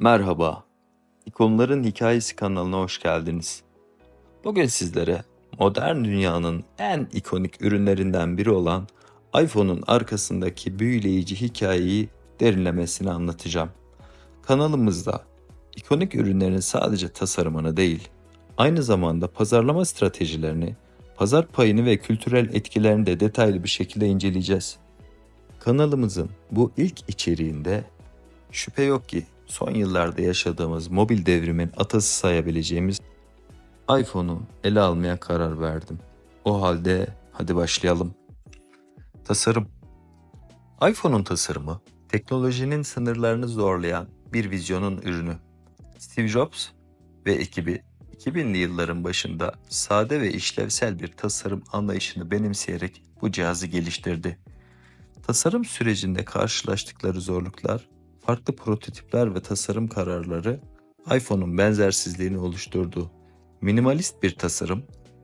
Merhaba, İkonların Hikayesi kanalına hoş geldiniz. Bugün sizlere modern dünyanın en ikonik ürünlerinden biri olan iPhone'un arkasındaki büyüleyici hikayeyi derinlemesine anlatacağım. Kanalımızda ikonik ürünlerin sadece tasarımını değil, aynı zamanda pazarlama stratejilerini, pazar payını ve kültürel etkilerini de detaylı bir şekilde inceleyeceğiz. Kanalımızın bu ilk içeriğinde Şüphe yok ki son yıllarda yaşadığımız mobil devrimin atası sayabileceğimiz iPhone'u ele almaya karar verdim. O halde hadi başlayalım. Tasarım iPhone'un tasarımı teknolojinin sınırlarını zorlayan bir vizyonun ürünü. Steve Jobs ve ekibi 2000'li yılların başında sade ve işlevsel bir tasarım anlayışını benimseyerek bu cihazı geliştirdi. Tasarım sürecinde karşılaştıkları zorluklar, farklı prototipler ve tasarım kararları iPhone'un benzersizliğini oluşturdu. Minimalist bir tasarım,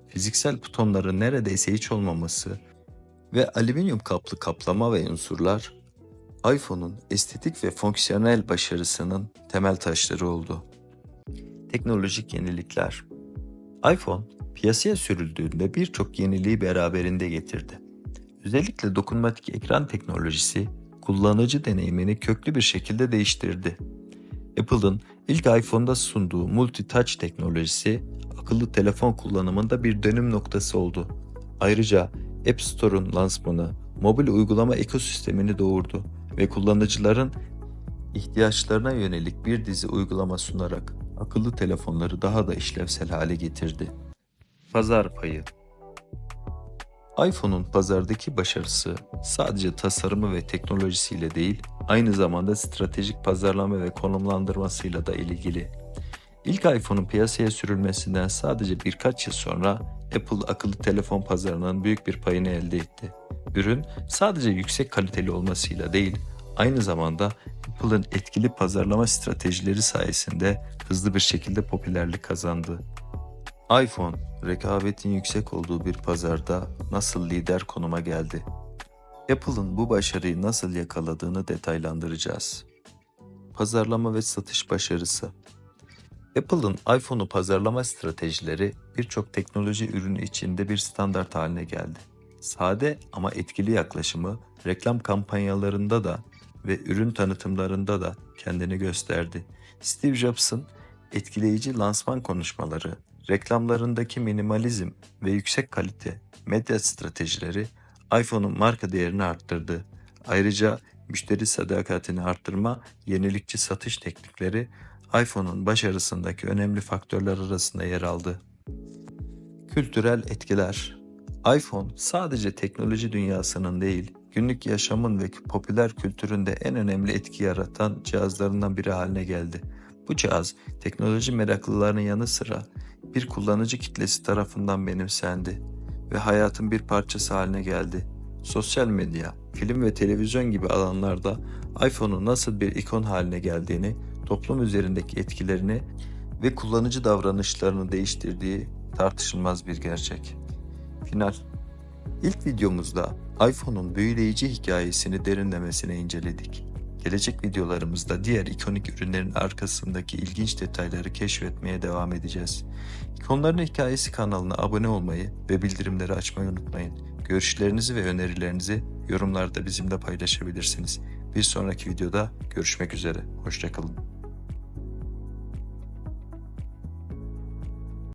fiziksel butonların neredeyse hiç olmaması ve alüminyum kaplı kaplama ve unsurlar iPhone'un estetik ve fonksiyonel başarısının temel taşları oldu. Teknolojik yenilikler iPhone piyasaya sürüldüğünde birçok yeniliği beraberinde getirdi. Özellikle dokunmatik ekran teknolojisi kullanıcı deneyimini köklü bir şekilde değiştirdi. Apple'ın ilk iPhone'da sunduğu multi-touch teknolojisi akıllı telefon kullanımında bir dönüm noktası oldu. Ayrıca App Store'un lansmanı mobil uygulama ekosistemini doğurdu ve kullanıcıların ihtiyaçlarına yönelik bir dizi uygulama sunarak akıllı telefonları daha da işlevsel hale getirdi. Pazar payı iPhone'un pazardaki başarısı sadece tasarımı ve teknolojisiyle değil, aynı zamanda stratejik pazarlama ve konumlandırmasıyla da ilgili. İlk iPhone'un piyasaya sürülmesinden sadece birkaç yıl sonra Apple akıllı telefon pazarının büyük bir payını elde etti. Ürün sadece yüksek kaliteli olmasıyla değil, aynı zamanda Apple'ın etkili pazarlama stratejileri sayesinde hızlı bir şekilde popülerlik kazandı. iPhone, rekabetin yüksek olduğu bir pazarda nasıl lider konuma geldi? Apple'ın bu başarıyı nasıl yakaladığını detaylandıracağız. Pazarlama ve satış başarısı Apple'ın iPhone'u pazarlama stratejileri birçok teknoloji ürünü içinde bir standart haline geldi. Sade ama etkili yaklaşımı reklam kampanyalarında da ve ürün tanıtımlarında da kendini gösterdi. Steve Jobs'ın etkileyici lansman konuşmaları, reklamlarındaki minimalizm ve yüksek kalite medya stratejileri iPhone'un marka değerini arttırdı. Ayrıca müşteri sadakatini arttırma, yenilikçi satış teknikleri iPhone'un başarısındaki önemli faktörler arasında yer aldı. Kültürel etkiler iPhone sadece teknoloji dünyasının değil, günlük yaşamın ve popüler kültüründe en önemli etki yaratan cihazlarından biri haline geldi. Bu cihaz teknoloji meraklılarının yanı sıra bir kullanıcı kitlesi tarafından benimsendi ve hayatın bir parçası haline geldi. Sosyal medya, film ve televizyon gibi alanlarda iPhone'un nasıl bir ikon haline geldiğini, toplum üzerindeki etkilerini ve kullanıcı davranışlarını değiştirdiği tartışılmaz bir gerçek. Final İlk videomuzda iPhone'un büyüleyici hikayesini derinlemesine inceledik. Gelecek videolarımızda diğer ikonik ürünlerin arkasındaki ilginç detayları keşfetmeye devam edeceğiz. İkonların Hikayesi kanalına abone olmayı ve bildirimleri açmayı unutmayın. Görüşlerinizi ve önerilerinizi yorumlarda bizimle paylaşabilirsiniz. Bir sonraki videoda görüşmek üzere. Hoşçakalın.